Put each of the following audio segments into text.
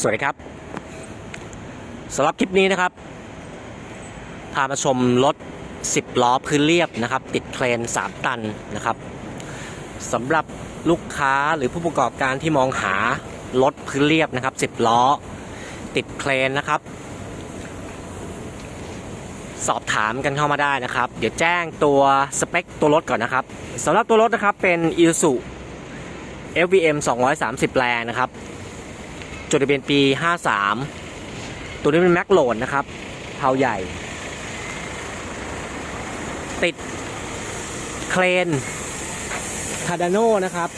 สวัสดีครับสำหรับคลิปนี้นะครับ พามาชมรถ 10 ล้อพื้นเรียบนะครับ ติดเครน 3 ตันนะครับสำหรับลูกค้าหรือผู้ประกอบการที่มองหารถพื้นเรียบนะครับ 10 ล้อ ติดเครนนะครับ สอบถามกันเข้ามาได้นะครับ เดี๋ยวแจ้งตัวสเปคตัวรถก่อนนะครับสำหรับตัวรถนะครับเป็น i s u FVM 230 แรงนะครับ จดทะเบียนปี 53 ตัวนี้เป็นแม็กโหลดนะครับเผาใหญ่ ติดเครนคาดาโนนะครับ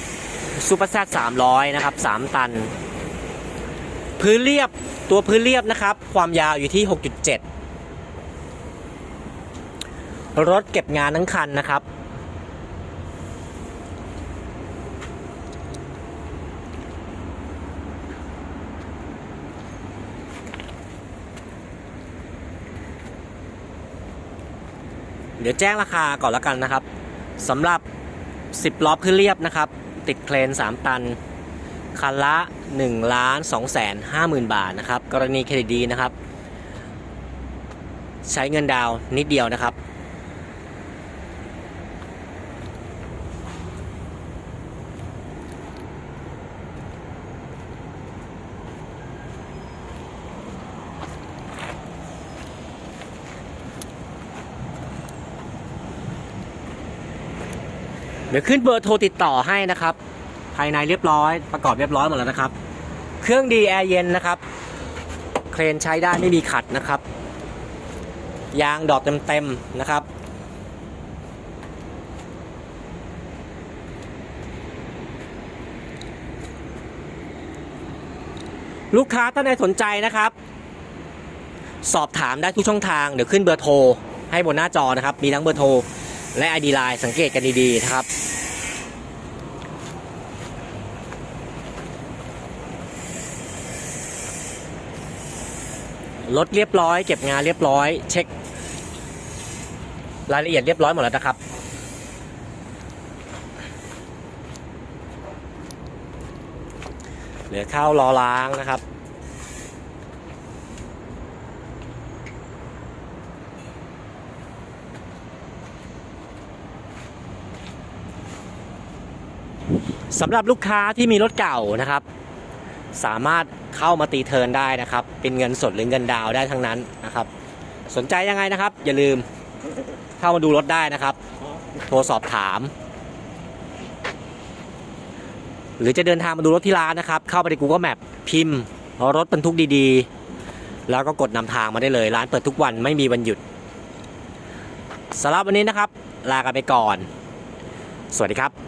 ซูเปอร์แซด300 นะครับ 3 ตัน พื้นเรียบตัวพื้นเรียบนะครับ ความยาวอยู่ที่ 6.7 รถเก็บงานทั้งคันนะครับ เดี๋ยวแจ้งราคาก่อนละกันนะครับสำหรับ 10 ล้อพื้นเรียบนะครับ ติดเครน 3 ตัน คันละ1ล้าน2แสน50,000 บาทนะครับ กรณีเครดิตดีนะครับ ใช้เงินดาวน์นิดเดียวนะครับ ดี๋ยวขึ้นเบอร์โทรติดต่อให้นะครับ ภายในเรียบร้อยประกอบเรียบร้อยหมดแล้วนะครับ เครื่องดีแอร์เย็นนะครับเครนใช้ได้ไม่มีขัดนะครับ ยางดอกเต็มๆนะครับลูกค้าท่านใดสนใจนะครับ สอบถามได้ทุกช่องทาง เดี๋ยวขึ้นเบอร์โทรให้บนหน้าจอนะครับ มีทั้งเบอร์โทร และ ID Line สังเกตกันดีๆนะครับ รถเรียบร้อย เก็บงานเรียบร้อย เช็ค รายละเอียดเรียบร้อยหมดแล้วนะครับ เหลือข้าวรอล้างนะครับ สำหรับลูกค้าที่มีรถเก่านะครับ สามารถเข้ามาตีเทิร์นได้นะครับ เป็นเงินสดหรือเงินดาวได้ทั้งนั้นนะครับ สนใจยังไงนะครับ อย่าลืมเข้ามาดูรถได้นะครับ โทรสอบถาม หรือจะเดินทางมาดูรถที่ร้านนะครับ เข้าไปใน Google Map พิมพ์รถบรรทุกดีๆ แล้วก็กดนำทางมาได้เลย ร้านเปิดทุกวันไม่มีวันหยุดสำหรับวันนี้นะครับ ลากันไปก่อน สวัสดีครับ